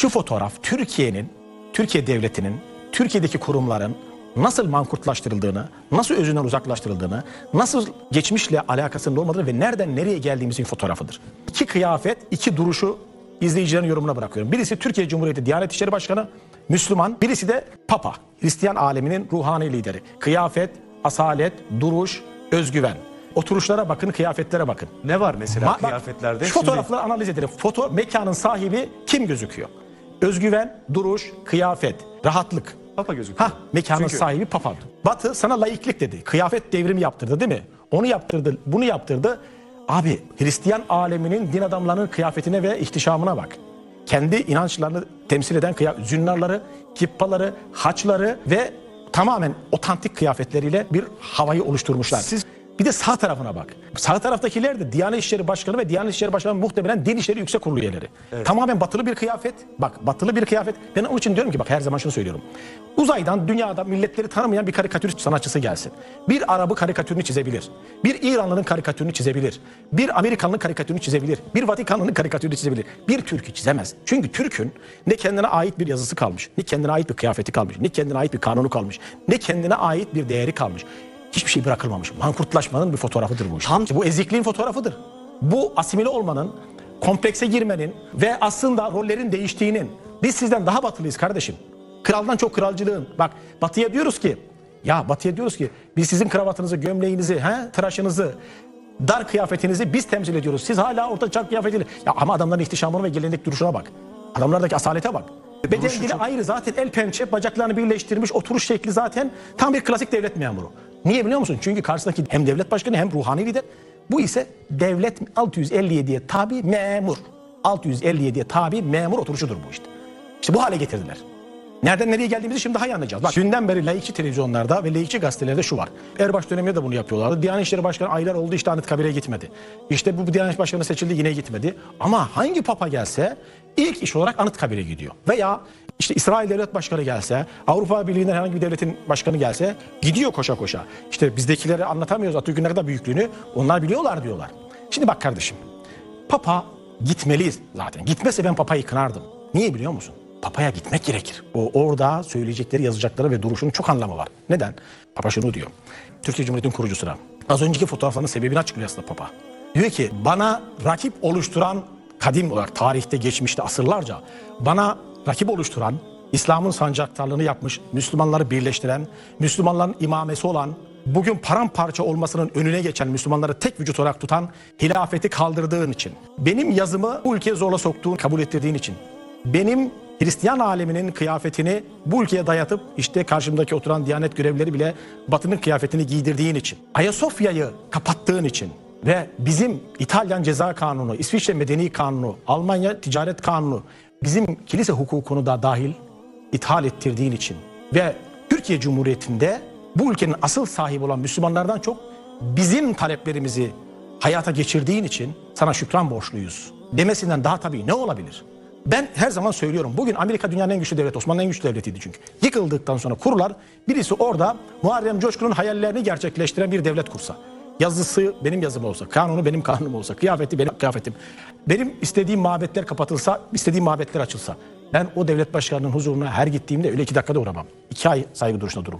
Şu fotoğraf Türkiye'nin, Türkiye devletinin, Türkiye'deki kurumların nasıl mankurtlaştırıldığını, nasıl özünden uzaklaştırıldığını, nasıl geçmişle alakasının olmadığını ve nereden nereye geldiğimizin fotoğrafıdır. İki kıyafet, iki duruşu izleyicilerin yorumuna bırakıyorum. Birisi Türkiye Cumhuriyeti Diyanet İşleri Başkanı, Müslüman. Birisi de Papa, Hristiyan aleminin ruhani lideri. Kıyafet, asalet, duruş, özgüven. Oturuşlara bakın, kıyafetlere bakın. Ne var mesela Ma- kıyafetlerde? Şu fotoğrafları analiz edelim. Foto mekanın sahibi kim gözüküyor? Özgüven, duruş, kıyafet, rahatlık. Papa gözüküyor. Ha mekanın Çünkü- sahibi papam. Batı sana laiklik dedi. Kıyafet devrimi yaptırdı değil mi? Onu yaptırdı, bunu yaptırdı. Abi Hristiyan aleminin din adamlarının kıyafetine ve ihtişamına bak. Kendi inançlarını temsil eden kıyafet, zünnarları, kippaları, haçları ve tamamen otantik kıyafetleriyle bir havayı oluşturmuşlar. Siz- Bir de sağ tarafına bak. Sağ taraftakiler de Diyanet İşleri Başkanı ve Diyanet İşleri Başkanı muhtemelen Din İşleri Yüksek Kurulu üyeleri. Tamamen batılı bir kıyafet. Bak batılı bir kıyafet. Ben onun için diyorum ki bak her zaman şunu söylüyorum. Uzaydan dünyada milletleri tanımayan bir karikatürist sanatçısı gelsin. Bir Arabı karikatürünü çizebilir. Bir İranlı'nın karikatürünü çizebilir. Bir Amerikanlı'nın karikatürünü çizebilir. Bir Vatikanlı'nın karikatürünü çizebilir. Bir Türk'ü çizemez. Çünkü Türk'ün ne kendine ait bir yazısı kalmış, ne kendine ait bir kıyafeti kalmış, ne kendine ait bir kanunu kalmış, ne kendine ait bir değeri kalmış. Hiçbir şey bırakılmamış. Mankurtlaşmanın bir fotoğrafıdır bu işte. Tam- Bu ezikliğin fotoğrafıdır. Bu asimile olmanın, komplekse girmenin ve aslında rollerin değiştiğinin. Biz sizden daha batılıyız kardeşim. Kraldan çok kralcılığın. Bak batıya diyoruz ki, ya batıya diyoruz ki biz sizin kravatınızı, gömleğinizi, he, tıraşınızı, dar kıyafetinizi biz temsil ediyoruz. Siz hala orta çak kıyafetiyle. Ya ama adamların ihtişamına ve gelenek duruşuna bak. Adamlardaki asalete bak. Beden Duruşu dili çok- ayrı zaten el pençe bacaklarını birleştirmiş oturuş şekli zaten tam bir klasik devlet memuru. Niye biliyor musun? Çünkü karşısındaki hem devlet başkanı hem ruhani lider. Bu ise devlet 657'ye tabi memur. 657'ye tabi memur oturuşudur bu işte. İşte bu hale getirdiler. Nereden nereye geldiğimizi şimdi daha iyi anlayacağız. Bak dünden beri laikçi televizyonlarda ve laikçi gazetelerde şu var. Erbaş döneminde de bunu yapıyorlardı. Diyanet İşleri Başkanı aylar oldu işte Anıtkabir'e gitmedi. İşte bu Diyanet Başkanı seçildi yine gitmedi. Ama hangi papa gelse ilk iş olarak Anıtkabir'e gidiyor. Veya işte İsrail Devlet Başkanı gelse, Avrupa Birliği'nden herhangi bir devletin başkanı gelse gidiyor koşa koşa. İşte bizdekileri anlatamıyoruz Atatürk'ün ne kadar büyüklüğünü. Onlar biliyorlar diyorlar. Şimdi bak kardeşim. Papa gitmeliyiz zaten. Gitmese ben papayı kınardım. Niye biliyor musun? Papaya gitmek gerekir. O orada söyleyecekleri, yazacakları ve duruşunun çok anlamı var. Neden? Papa şunu diyor. Türkiye Cumhuriyeti'nin kurucusuna. Az önceki fotoğrafların sebebini açıklıyor aslında Papa. Diyor ki bana rakip oluşturan kadim olarak tarihte geçmişte asırlarca bana rakip oluşturan İslam'ın sancaktarlığını yapmış, Müslümanları birleştiren, Müslümanların imamesi olan, bugün paramparça olmasının önüne geçen Müslümanları tek vücut olarak tutan hilafeti kaldırdığın için, benim yazımı bu ülkeye zorla soktuğun, kabul ettirdiğin için, benim Hristiyan aleminin kıyafetini bu ülkeye dayatıp işte karşımdaki oturan diyanet görevlileri bile batının kıyafetini giydirdiğin için, Ayasofya'yı kapattığın için ve bizim İtalyan ceza kanunu, İsviçre medeni kanunu, Almanya ticaret kanunu, bizim kilise hukukunu da dahil ithal ettirdiğin için ve Türkiye Cumhuriyeti'nde bu ülkenin asıl sahibi olan Müslümanlardan çok bizim taleplerimizi hayata geçirdiğin için sana şükran borçluyuz demesinden daha tabii ne olabilir? Ben her zaman söylüyorum. Bugün Amerika dünyanın en güçlü devleti, Osmanlı'nın en güçlü devletiydi çünkü. Yıkıldıktan sonra kurular birisi orada Muharrem Coşkun'un hayallerini gerçekleştiren bir devlet kursa. Yazısı benim yazım olsa, kanunu benim kanunum olsa, kıyafeti benim kıyafetim. Benim istediğim mabetler kapatılsa, istediğim mabetler açılsa. Ben o devlet başkanının huzuruna her gittiğimde öyle iki dakikada uğramam. İki ay saygı duruşuna dururum.